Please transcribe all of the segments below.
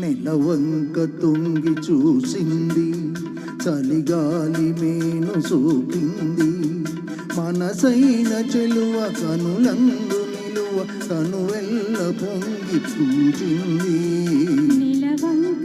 నెలవంక తొంగి చూసింది చలిగాలి మేను సోకింది మనసైన చెలువ కనులందు నిలువ కనువెల్ల పొంగి చూచింది. నెలవంక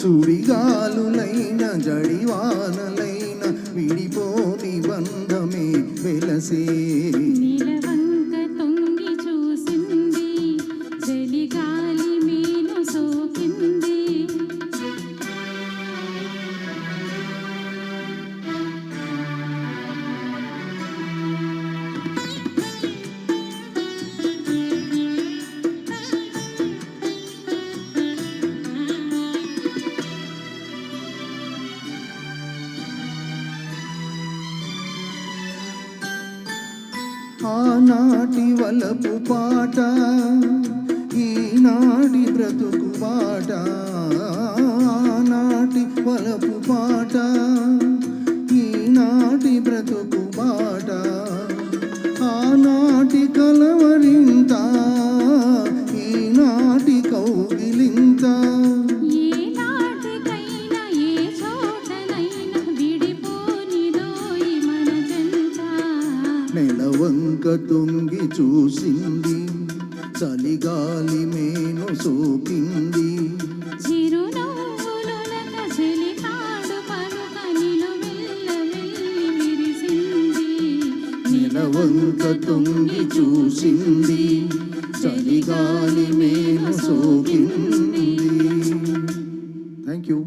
సుడిగాలులైన జడివానలు ఆనాటి వలపు పాట ఈనాటి బ్రతుకు పాట ఆనాటి వలపు పాట ఈనాటి బ్రతుకు పాట నెలవంక తొంగి చూసింది. చలిగాలి మేను సోకింది. నెలవంక తొంగి చూసింది. చలిగాలి మేను సోకింది. Thank you